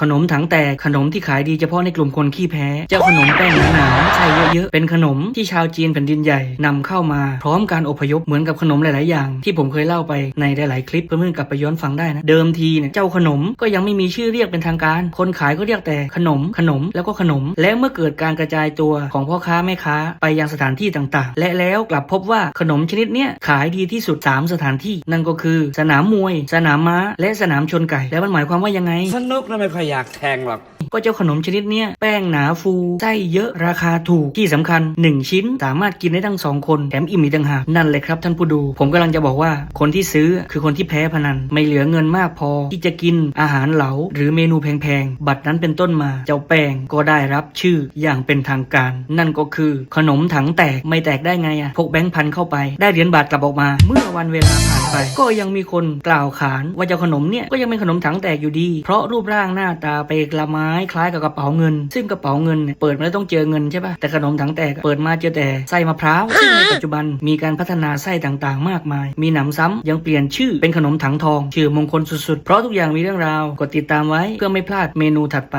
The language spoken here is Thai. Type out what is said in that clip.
ขนมถังแตกขนมที่ขายดีเฉพาะในกลุ่มคนขี้แพ้ เจ้าขนมแป้งหนาๆใส่เยอะๆ เป็นขนมที่ชาวจีนแผ่นดินใหญ่นำเข้ามา พร้อมการอพยพเหมือนกับขนมหลายๆ อย่าง ที่ผมเคยเล่าไปในหลายๆคลิปเพื่อนๆกลับไปย้อนฟังได้นะ เดิมทีเนี่ยเจ้าขนมก็ยังไม่มีชื่อเรียกเป็นทางการ คนขายก็เรียกแต่ขนม ขนมแล้วก็ขนม และเมื่อเกิดการกระจายตัวของพ่อค้าแม่ค้าไปยังสถานที่ต่างๆ และแล้วกลับพบว่าขนมชนิดเนี้ยขายดีที่สุดสามสถานที่ นั่นก็คือ สนามมวย สนามม้า และสนามชนไก่ แล้วมันหมายความว่ายังไงสนุกนะไม่ค่อยอยากแทงหรอก ก็เจ้าขนมชนิดเนี้ยแป้งหนาฟูไส้เยอะราคาถูกที่สำคัญ 1 ชิ้นสามารถกินได้ทั้งสองคนแถมอิ่มอีกต่างหากนั่นเลยครับท่านผู้ดู ผมกำลังจะบอกว่าคนที่ซื้อคือคนที่แพ้พนัน ไม่เหลือเงินมากพอ ที่จะกินอาหารเหลา หรือเมนูแพงๆ บัตรนั้นเป็นต้นมา เจ้าแป้งก็ได้รับชื่ออย่างเป็นทางการ นั่นก็คือขนมถังแตกไม่แตกได้ไงอะพกแบงค์พันเข้าไป ได้เหรียญบาทกลับออกมา เมื่อวันเวลาผ่านไป ก็ยังมีคนกล่าวขานว่าเจ้าขนมเนี่ยก็ยังเป็นขนมถังแตกอยู่ดี เพราะรูปร่างหน้าตาไปละไม้คล้ายกับกระเป๋าเงิน ซึ่งกระเป๋าเงินเนี่ยเปิดมาแล้วต้องเจอเงินใช่ปะแต่ขนมถังแตกเปิดมาเจอแต่ไส้มะพร้าวซึ่งในปัจจุบันมีการพัฒนาไส้ต่างๆ มากมาย มีหนำซ้ำยังเปลี่ยนชื่อเป็นขนมถังทอง ชื่อมงคลสุดๆ เพราะทุกอย่างมีเรื่องราว กดติดตามไว้เพื่อไม่พลาดเมนูถัดไป